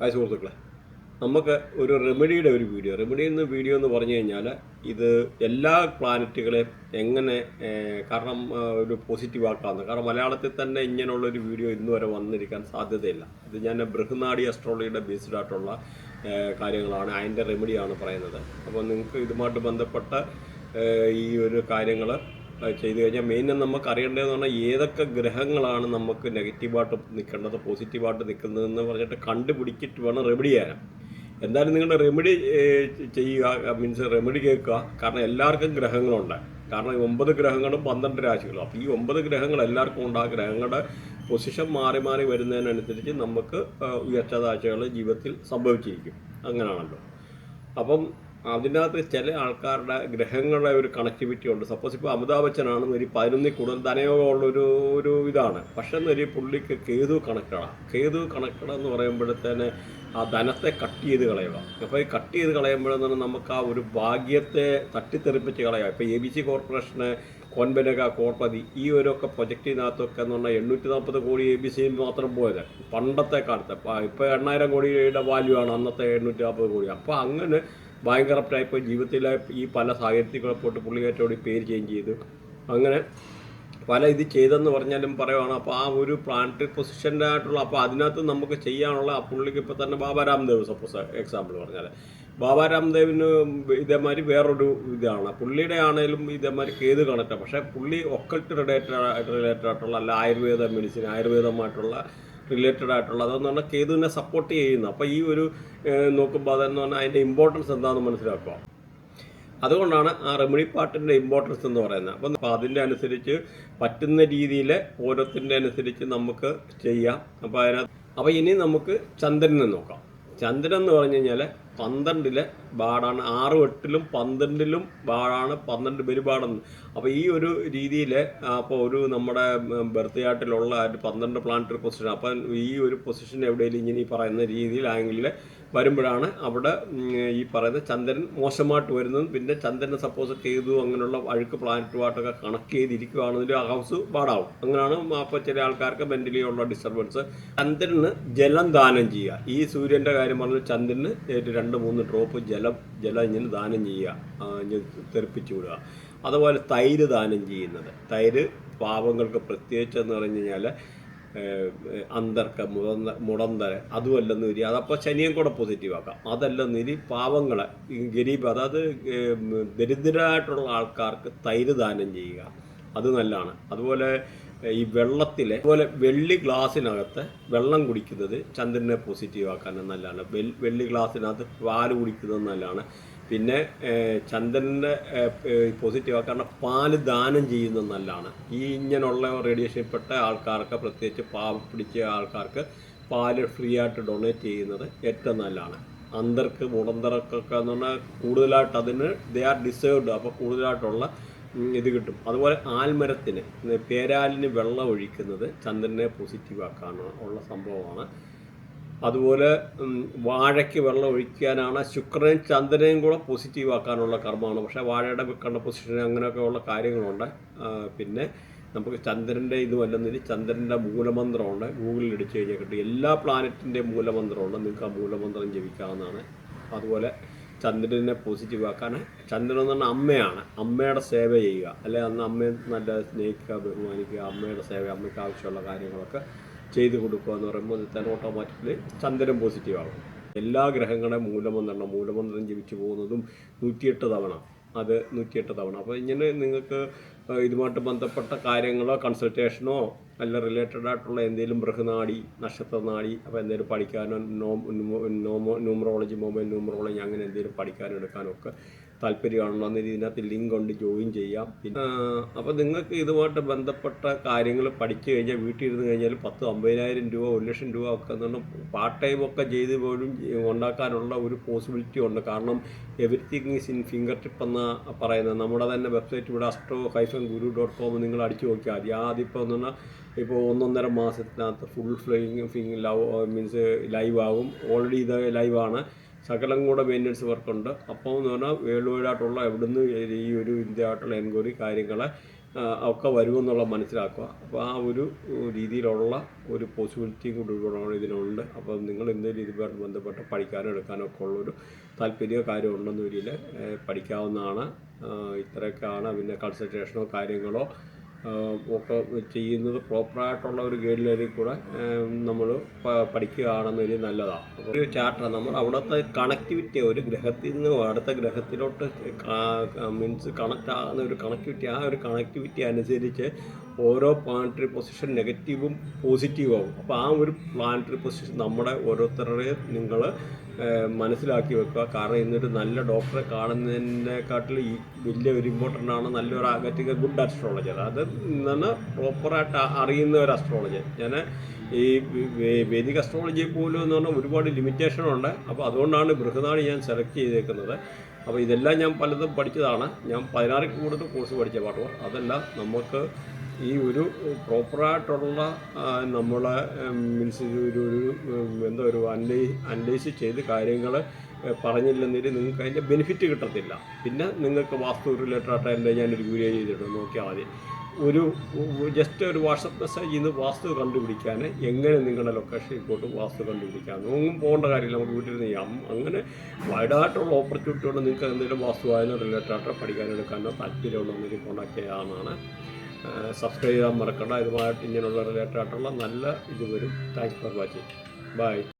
Hi സുഹൃത്തുക്കളെ. നമുക്ക് ഒരു റെമഡിയുടെ ഒരു വീഡിയോ. റെമഡി എന്ന വീഡിയോ എന്ന് പറഞ്ഞു കഴിഞ്ഞാൽ ഇത് എല്ലാ പ്ലാനറ്റുകളെയും എങ്ങനെ കാരണം ഒരു പോസിറ്റീവ് ആക്കാമെന്ന്. കാരണം മലയാളത്തിൽ തന്നെ ഇങ്ങനെയുള്ള ഒരു വീഡിയോ ഇന്ന് വരെ വന്നിരിക്കാൻ സാധ്യതയില്ല. ഇത് ഞാൻ ബൃഹനാടി അസ്ട്രോളജിയുടെ ബേസ്ഡ് ആയിട്ടുള്ള കാര്യങ്ങളാണ് അതിന്റെ റെമഡിയാണ് പറയുന്നത്. അപ്പോൾ നിങ്ങൾക്ക് ഇതുമായിട്ട് ബന്ധപ്പെട്ട ഈ ഒരു കാര്യങ്ങൾ ചെയ്തു കഴിഞ്ഞാൽ മെയിൻ നമുക്ക് അറിയേണ്ടതെന്ന് പറഞ്ഞാൽ ഏതൊക്കെ ഗ്രഹങ്ങളാണ് നമുക്ക് നെഗറ്റീവായിട്ട് നിൽക്കേണ്ടത് പോസിറ്റീവായിട്ട് നിൽക്കുന്നതെന്ന് പറഞ്ഞിട്ട് കണ്ടുപിടിച്ചിട്ട് വേണം റെമഡി ചെയ്യാൻ. എന്തായാലും നിങ്ങളുടെ റെമഡി ചെയ്യുക മീൻസ് റെമഡി കേൾക്കുക. കാരണം എല്ലാവർക്കും ഗ്രഹങ്ങളുണ്ട്. കാരണം ഈ ഒമ്പത് ഗ്രഹങ്ങളും പന്ത്രണ്ട് രാശികളും. അപ്പോൾ ഈ ഒമ്പത് ഗ്രഹങ്ങൾ എല്ലാവർക്കും ഉണ്ട്. ആ ഗ്രഹങ്ങളുടെ പൊസിഷൻ മാറി മാറി വരുന്നതിനനുസരിച്ച് നമുക്ക് ഉയർച്ച താഴ്ചകൾ ജീവിതത്തിൽ സംഭവിച്ചിരിക്കും. അങ്ങനെയാണല്ലോ. അപ്പം അതിനകത്ത് ചില ആൾക്കാരുടെ ഗ്രഹങ്ങളുടെ ഒരു കണക്ടിവിറ്റി ഉണ്ട്. സപ്പോസ് ഇപ്പോൾ അമിതാഭ് ബച്ചനാണ് ഒരു പതിനൊന്നിൽ കൂടുതൽ ധനയോഗമുള്ള ഒരു ഒരു ഇതാണ്. പക്ഷെ എന്നൊരു പുള്ളിക്ക് കേതു കണക്റ്റഡാണ് കേതു കണക്കട എന്ന് പറയുമ്പോഴത്തേന് ആ ധനത്തെ കട്ട് ചെയ്ത് കളയുക. അപ്പോൾ ഈ കട്ട് ചെയ്ത് കളയുമ്പോഴെന്ന് നമുക്ക് ആ ഒരു ഭാഗ്യത്തെ തട്ടിത്തെറിപ്പിച്ച് കളയുക ഇപ്പോൾ എ ബി സി കോർപ്പറേഷന് കോൻബനക കോർപ്പതി ഈ ഒരുക്കെ പ്രൊജക്റ്റിനകത്തൊക്കെ എന്ന് പറഞ്ഞാൽ എണ്ണൂറ്റി നാൽപ്പത് കോടി എ ബി സിയിൽ മാത്രം പോയത്. പണ്ടത്തെ കാലത്ത്. ഇപ്പോൾ എണ്ണായിരം കോടിയുടെ വാല്യൂ ആണ് അന്നത്തെ എണ്ണൂറ്റി നാൽപ്പത് കോടി. അപ്പോൾ അങ്ങനെ ഭയങ്കര ടൈപ്പ് ജീവിതത്തിലെ ഈ പല സാഹചര്യത്തിലൂടെ പോയിട്ട് പുള്ളിയേറ്റോട് പേര് ചേഞ്ച് ചെയ്തു. അങ്ങനെ പല ഇത് ചെയ്തെന്ന് പറഞ്ഞാലും പറയുവാണ്. അപ്പോൾ ആ ഒരു പ്ലാനറ്ററി പൊസിഷന്റെ ആയിട്ടുള്ള അപ്പോൾ അതിനകത്ത് നമുക്ക് ചെയ്യാനുള്ള ആ പുള്ളിക്ക് ഇപ്പോൾ തന്നെ ബാബാ രാംദേവ് സപ്പോസ് എക്സാമ്പിൾ പറഞ്ഞാൽ ബാബാ രാംദേവിന് ഇതേമാതിരി വേറൊരു ഇതാണ്. പുള്ളിയുടെ ആണെങ്കിലും ഇതേമാതിരി കേത് കണക്റ്റാണ് പക്ഷേ പുള്ളി ഒക്കൾട്ട് റിലേറ്റഡ് റിലേറ്റഡ് ആയിട്ടുള്ള അല്ല ആയുർവേദ മെഡിസിൻ ആയുർവേദമായിട്ടുള്ള റിലേറ്റഡ് ആയിട്ടുള്ള അതെന്ന് പറഞ്ഞാൽ കേതുവിനെ സപ്പോർട്ട് ചെയ്യുന്നു. അപ്പോൾ ഈ ഒരു നോക്കുമ്പോൾ അതെന്ന് പറഞ്ഞാൽ അതിന്റെ ഇമ്പോർട്ടൻസ് എന്താണെന്ന് മനസ്സിലാക്കുക അതുകൊണ്ടാണ് ആ റെമഡി പാട്ടിന്റെ ഇമ്പോർട്ടൻസ് എന്ന് പറയുന്നത്. അപ്പം അപ്പോൾ അതിന്റെ അനുസരിച്ച് പറ്റുന്ന രീതിയിൽ ഓരോത്തിന്റെ അനുസരിച്ച് നമുക്ക് ചെയ്യാം. അപ്പോൾ അതിനകത്ത് അപ്പോൾ ഇനി നമുക്ക് ചന്ദ്രനെ നോക്കാം. ചന്ദ്രൻ എന്ന് പറഞ്ഞു കഴിഞ്ഞാൽ പന്ത്രണ്ടിലെ ബാടാണ് ആറ് എട്ടിലും പന്ത്രണ്ടിലും ബാടാണ് പന്ത്രണ്ട് പെരുപാടെന്ന് അപ്പോൾ ഈ ഒരു രീതിയിൽ അപ്പോൾ ഒരു നമ്മുടെ ബർത്ത് ചാർട്ടിലുള്ള പന്ത്രണ്ട് പ്ലാനറ്ററി പൊസിഷൻ. അപ്പം ഈ ഒരു പൊസിഷൻ എവിടെയെങ്കിലും ഇങ്ങനെ ഈ പറയുന്ന രീതിയിൽ ആംഗിളിൽ വരുമ്പോഴാണ് അവിടെ ഈ പറയുന്ന ചന്ദ്രൻ മോശമായിട്ട് വരുന്നതും പിന്നെ ചന്ദ്രനെ സപ്പോസ് ചെയ്തു അങ്ങനെയുള്ള അഴുക്ക് പ്ലാനറ്റുമായിട്ടൊക്കെ കണക്ട് ചെയ്തിരിക്കുകയാണെങ്കിൽ ആ ഹൗസ് പാടാവും. അങ്ങനെയാണ് അപ്പോൾ ചില ആൾക്കാർക്ക് മെന്റലി ഉള്ള ഡിസ്റ്റർബൻസ് ചന്ദ്രന് ജലം ദാനം ചെയ്യുക. ഈ സൂര്യന്റെ കാര്യം പറഞ്ഞാൽ ചന്ദ്രന് രണ്ട് മൂന്ന് ഡ്രോപ്പ് ജലം ജലം ഇങ്ങനെ ദാനം ചെയ്യുക. തെറിപ്പിച്ചു വിടുക. അതുപോലെ തൈര് ദാനം ചെയ്യുന്നത്. തൈര് പാവങ്ങൾക്ക് പ്രത്യേകിച്ചെന്ന് പറഞ്ഞു കഴിഞ്ഞാൽ അന്തർക്ക മുടന്ത മുടന്തര അതുമല്ലെന്ന് വരി അതപ്പോൾ ശനിയും കൂടെ പോസിറ്റീവ് ആക്കാം. അതല്ലെന്ന് വരി പാവങ്ങളെ ഗരീബ് അതായത് ദരിദ്രരായിട്ടുള്ള ആൾക്കാർക്ക് തൈര് ദാനം ചെയ്യുക. അത് നല്ലതാണ് അതുപോലെ ഈ വെള്ളത്തിലെ അതുപോലെ വെള്ളി ഗ്ലാസ്സിനകത്ത് വെള്ളം കുടിക്കുന്നത് ചന്ദ്രനെ പോസിറ്റീവ് ആക്കാൻ നല്ലതാണ്. വെള്ളി ഗ്ലാസ്സിനകത്ത് പാൽ കുടിക്കുന്നത് നല്ലതാണ്. പിന്നെ ചന്ദ്രന്റെ പോസിറ്റീവ് ആക്കാനുള്ള പാൽ ദാനം ചെയ്യുന്നത് നല്ലതാണ്. ഈ ഇങ്ങനെയുള്ള റേഡിയേഷനിൽപ്പെട്ട ആൾക്കാർക്ക് പ്രത്യേകിച്ച് പാവ പിടിച്ച ആൾക്കാർക്ക് പാൽ ഫ്രീ ആയിട്ട് ഡൊണേറ്റ് ചെയ്യുന്നത് ഏറ്റവും നല്ലതാണ്. അന്തർക്ക് മുടന്തർക്കൊക്കെ എന്ന് പറഞ്ഞാൽ കൂടുതലായിട്ട് അതിന് ദേ ആർ ഡിസേർവ്ഡ് അപ്പോൾ കൂടുതലായിട്ടുള്ള ഇത് കിട്ടും. അതുപോലെ ആൽമരത്തിന് പേരാലിന് വെള്ളം ഒഴിക്കുന്നത് ചന്ദ്രനെ പോസിറ്റീവ് ആക്കാനുള്ള സംഭവമാണ്. അതുപോലെ വാഴയ്ക്ക് വെള്ളം ഒഴിക്കാനാണ് ശുക്രനെയും ചന്ദ്രനെയും കൂടെ പോസിറ്റീവ് ആക്കാനുള്ള കർമ്മമാണ്. പക്ഷേ വാഴയുടെ പൊസിഷൻ അങ്ങനെയൊക്കെ ഉള്ള കാര്യങ്ങളുണ്ട്. പിന്നെ നമുക്ക് ചന്ദ്രന്റെ ഇതുമല്ലെന്നില്ല ചന്ദ്രന്റെ മൂലമന്ത്രമുണ്ട്. ഗൂഗിളിൽ അടിച്ചു കഴിഞ്ഞാൽ കിട്ടും. എല്ലാ പ്ലാനറ്റിന്റെ മൂലമന്ത്രമുണ്ട്. നിങ്ങൾക്ക് ആ മൂലമന്ത്രം ജപിക്കാവുന്നതാണ്. അതുപോലെ ചന്ദ്രനെ പോസിറ്റീവ് ആക്കാൻ ചന്ദ്രൻ എന്ന് പറഞ്ഞാൽ അമ്മയാണ്. അമ്മയുടെ സേവ ചെയ്യുക. അല്ലെ? അന്ന് അമ്മയെ നല്ല സ്നേഹിക്കുക ബഹുമാനിക്കുക അമ്മയുടെ സേവ അമ്മയ്ക്ക് ആവശ്യമുള്ള കാര്യങ്ങളൊക്കെ ചെയ്തു കൊടുക്കുക എന്ന് പറയുമ്പോൾ തന്നെ ഓട്ടോമാറ്റിക്കലി ചന്ദ്രൻ പോസിറ്റീവ് എല്ലാ ഗ്രഹങ്ങളുടെ മൂലമെന്നാണ് മൂലമന്ത്രം ജപിച്ചു പോകുന്നതും നൂറ്റിയെട്ട് തവണ. അത് നൂറ്റിയെട്ട് തവണ. അപ്പോൾ ഇങ്ങനെ നിങ്ങൾക്ക് ഇതുമായിട്ട് ബന്ധപ്പെട്ട കാര്യങ്ങളോ കൺസൾട്ടേഷനോ അല്ല റിലേറ്റഡ് ആയിട്ടുള്ള എന്തെങ്കിലും ബൃഹനാടി നക്ഷത്രനാടി അപ്പോൾ എന്തെങ്കിലും പഠിക്കാനോ നോമോ ന്യൂമറോളജി മൊബൈൽ ന്യൂമറോളജി അങ്ങനെ എന്തെങ്കിലും പഠിക്കാനോ എടുക്കാനോ ഒക്കെ താല്പര്യമാണെന്ന് ഇതിനകത്ത് ലിങ്ക് കൊണ്ട് ജോയിൻ ചെയ്യാം. പിന്നെ അപ്പോൾ നിങ്ങൾക്ക് ഇതുമായിട്ട് ബന്ധപ്പെട്ട കാര്യങ്ങൾ പഠിച്ചു കഴിഞ്ഞാൽ വീട്ടിൽ ഇരുന്ന് കഴിഞ്ഞാൽ പത്ത് അമ്പതിനായിരം രൂപ ഒരു ലക്ഷം രൂപ ഒക്കെ എന്ന് പാർട്ട് ടൈം ഒക്കെ ചെയ്ത് പോലും ഉണ്ടാക്കാനുള്ള ഒരു പോസിബിലിറ്റി ഉണ്ട്. കാരണം everything is in fingertip എന്ന പറയുന്നത്. നമ്മുടെ തന്നെ വെബ്സൈറ്റ് ഇവിടെ astro hyphen guru dot com നിങ്ങൾ അടിച്ചു നോക്കിയാൽ മതി. ആദ്യം ഇപ്പോൾ എന്ന് പറഞ്ഞാൽ ഇപ്പോൾ ഒന്നൊന്നര മാസത്തിനകത്ത് ഫുൾ ഫ്ലോയിങ് ഫിങ് ലവ് മീൻസ് ലൈവ് ആകും ഓൾറെഡി ഇത് ലൈവാണ് ശകലം കൂടെ മെയിന്റനൻസ് വർക്കുണ്ട് അപ്പോൾ എന്ന് പറഞ്ഞാൽ വേൾഡ്വൈഡായിട്ടുള്ള എവിടുന്ന് ഈ ഒരു ഇന്ത്യ ആയിട്ടുള്ള എൻക്വയറി കാര്യങ്ങളെ ഒക്കെ വരുമെന്നുള്ള മനസ്സിലാക്കുക. അപ്പോൾ ആ ഒരു രീതിയിലുള്ള ഒരു പോസിബിലിറ്റിയും കൂടി ഇവിടെ ഇതിനുണ്ട്. അപ്പോൾ നിങ്ങൾ എന്തെങ്കിലും ഇതുമായിട്ട് ബന്ധപ്പെട്ട് പഠിക്കാനോ എടുക്കാനോ ഒക്കെ ഉള്ളൊരു താല്പര്യമോ കാര്യം ഉണ്ടെന്ന് വരിയിൽ പഠിക്കാവുന്നതാണ്. ഇത്രയൊക്കെയാണ് പിന്നെ കൺസൾട്ടേഷനോ കാര്യങ്ങളോ ഒക്കെ ചെയ്യുന്നത് പ്രോപ്പറായിട്ടുള്ള ഒരു ഗൈഡ് ലൈനിൽ കൂടെ നമ്മൾ പഠിക്കുകയാണെന്ന് ഒരു നല്ലതാണ് ഒരു ചാർട്ടർ നമ്മൾ അവിടുത്തെ കണക്ടിവിറ്റി ഒരു ഗ്രഹത്തിൽ നിന്ന് അടുത്ത ഗ്രഹത്തിലോട്ട് മീൻസ് കണക്റ്റ് ആകുന്ന ഒരു കണക്ടിവിറ്റി ആ ഒരു കണക്ടിവിറ്റി അനുസരിച്ച് ഓരോ പ്ലാനറ്ററി പൊസിഷൻ നെഗറ്റീവും പോസിറ്റീവും ആവും. അപ്പോൾ ആ ഒരു പ്ലാനറ്ററി പൊസിഷൻ നമ്മുടെ ഓരോരുത്തരുടെയും നിങ്ങൾ മനസ്സിലാക്കി വെക്കുക. കാരണം ഇന്നൊരു നല്ല ഡോക്ടറെ കാണുന്നതിനെക്കാട്ടിൽ ഈ വലിയ ഒരു ഇമ്പോർട്ടന്റ് ആണ് നല്ലൊരു ആഗറ്റിക ഗുഡ് അസ്ട്രോളജർ അത് നിന്ന് പ്രോപ്പറായിട്ട് അറിയുന്ന ഒരു അസ്ട്രോളജർ ഞാൻ ഈ വേദിക അസ്ട്രോളജി പോലും എന്ന് പറഞ്ഞാൽ ഒരുപാട് ലിമിറ്റേഷനുണ്ട് അപ്പോൾ അതുകൊണ്ടാണ് ബൃഹനാടി ഞാൻ സെലക്ട് ചെയ്തേക്കുന്നത്. അപ്പോൾ ഇതെല്ലാം ഞാൻ പലതും പഠിച്ചതാണ്. ഞാൻ പതിനാറിൽ കൂടുതൽ കോഴ്സ് പഠിച്ച പാട്ടുകൾ. അതെല്ലാം നമുക്ക് ഈ ഒരു പ്രോപ്പറായിട്ടുള്ള നമ്മളെ മീൻസ് ഒരു ഒരു എന്താ ഒരു അനലൈ അനലൈസ് ചെയ്ത് കാര്യങ്ങൾ പറഞ്ഞില്ലെന്നിട്ട് നിങ്ങൾക്ക് അതിന്റെ ബെനിഫിറ്റ് കിട്ടത്തില്ല. പിന്നെ നിങ്ങൾക്ക് വാസ്തു റിലേറ്റഡ് ആയിട്ട് എന്റെ ഞാനൊരു വീഡിയോ ചെയ്തിട്ടുണ്ട് നോക്കിയാൽ മതി. ഒരു ജസ്റ്റ് ഒരു വാട്സപ്പ് മെസ്സേജ് ഇന്ന് വാസ്തു കണ്ടുപിടിക്കാൻ എങ്ങനെ നിങ്ങളുടെ ലൊക്കേഷനിൽ പോയിട്ട് വാസ്തു കണ്ടുപിടിക്കാം ഒന്നും പോകേണ്ട കാര്യമില്ല നമുക്ക് വീട്ടിൽ നിന്ന് ചെയ്യാം. അങ്ങനെ വൈഡായിട്ടുള്ള ഓപ്പർച്യൂണിറ്റി കൊണ്ട് നിങ്ങൾക്ക് എന്തെങ്കിലും വാസ്തു ആയാലും റിലേറ്റഡ് ആയിട്ട് പഠിക്കാനെടുക്കാനോ താല്പര്യമുണ്ടെങ്കിൽ കോൺടാക്ട് ചെയ്യാവുന്നതാണ്. സബ്സ്ക്രൈബ് ചെയ്യാൻ മറക്കണ്ട. ഇതുമായിട്ട് ഇങ്ങനെയുള്ള റിലേറ്റഡ് ആയിട്ടുള്ള നല്ല ഇത് വരും. Thanks for watching bye